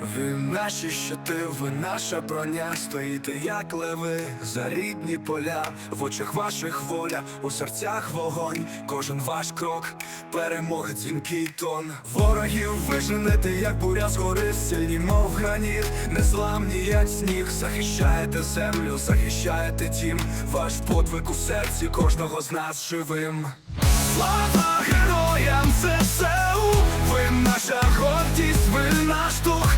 Ви наші щити, ви наша броня, стоїте як леви за рідні поля, в очах ваших воля, у серцях вогонь, кожен ваш крок, перемоги дзвінкий тон. Ворогів виженете, як буря з гори, сильні, мов граніт, незламні, як сніг, захищаєте землю, захищаєте дім, ваш подвиг у серці кожного з нас живим. Слава героям ЗСУ, ви наша гордість, ви наш дух,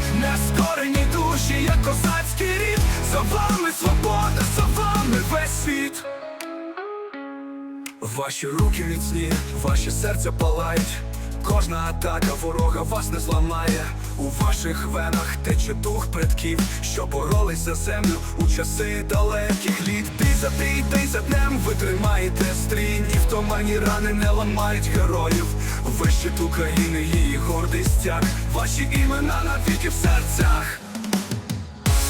Ваші руки міцні, ваші серця палають. Кожна атака ворога вас не зламає. У ваших венах тече дух предків, що боролись за землю у часи далеких літ. Ти за ти, ти за днем ви тримаєте стрій, ні втомані рани не ламають героїв. Ви України, її гордий стяг, ваші імена навіки в серцях.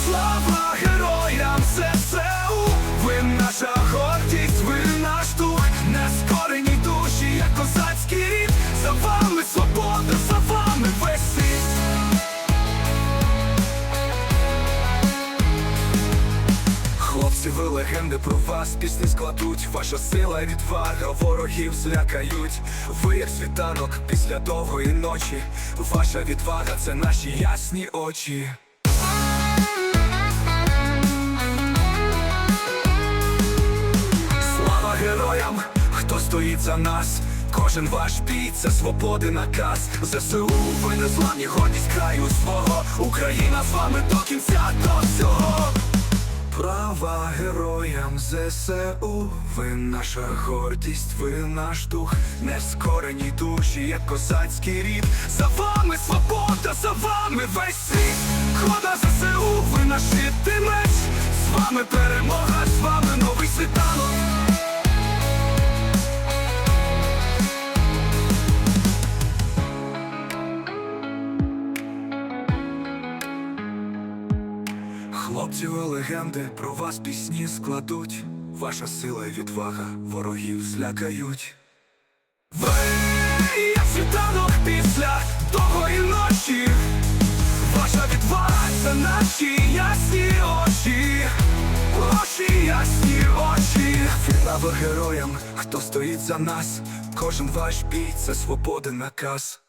Слава героям ви легенди про вас пісні складуть, ваша сила і відвага ворогів злякають. Ви як світанок після довгої ночі, ваша відвага це наші ясні очі. Слава героям, хто стоїть за нас. Кожен ваш бій це свободи наказ. ЗСУ, ви незламні гордість краю свого. Україна з вами до кінця до. Права героям ЗСУ, ви наша гордість, ви наш дух, нескорені душі, як козацький рід. За вами свобода, за вами весь світ. Хода ЗСУ, ви наш і. З вами перемога, Хлопці, ви легенди, про вас пісні складуть. Ваша сила і відвага ворогів злякають. Ви як світанок після довгої ночі. Ваша відвага це наші ясні очі. Очі, ясні очі. Слава героям, хто стоїть за нас. Кожен ваш бій це свободи наказ.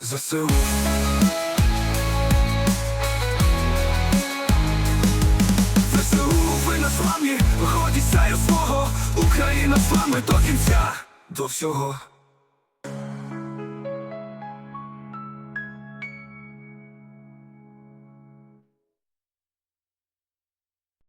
ЗСУ, Україна з вами до кінця, до всього